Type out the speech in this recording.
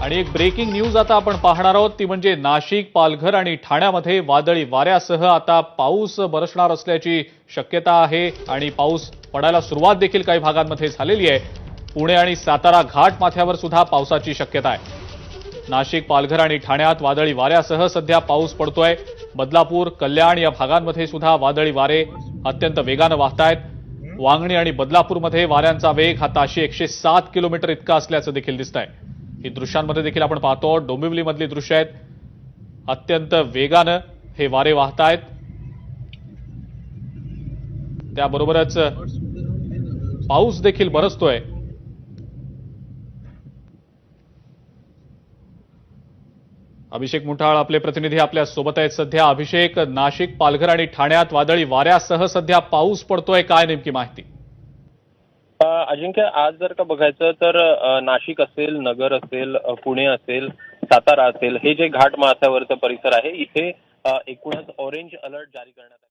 आणि एक breaking news आता आपण पाहणार आहोत. ती म्हणजे नाशिक पालघर आणि ठाण्यामध्ये वादळी वाऱ्यासह आता पाऊस बरसणार असल्याची शक्यता आहे. आणि पाऊस पडायला सुरुवात देखील काही भागांमध्ये झालेली आहे. पुणे आणि सातारा घाट माथ्यावर सुद्धा पावसाची शक्यता आहे. नाशिक पालघर आणि ठाण्यात वादळी वाऱ्यासह सध्या पाऊस पडतोय. बदलापूर कल्याण या भागांमध्ये सुद्धा वादळी वारे अत्यंत वेगानं वाहतायत. वांगणी आणि बदलापूरमध्ये वाऱ्यांचा वेग हा ताशी एकशे सात किलोमीटर इतका असल्याचं देखील दिसत आहे ही दृश्यांमध्ये देखील आपण पाहतो. डोंबिवलीमधली दृश्य आहेत. अत्यंत वेगानं हे वारे वाहतायत. त्याबरोबरच पाऊस देखील बरसतोय. अभिषेक मुठाळ आपले प्रतिनिधी आपल्यासोबत आहेत. सध्या अभिषेक नाशिक पालघर आणि ठाण्यात वादळी वाऱ्यासह सध्या पाऊस पडतोय. काय नेमकी माहिती? अजिंक्य आज जर का बघायचं तर नाशिक असेल नगर असेल पुणे असेल सातारा असेल हे जे घाट माथ्यावरचं परिसर आहे इथे एकूणच ऑरेंज अलर्ट जारी करण्यात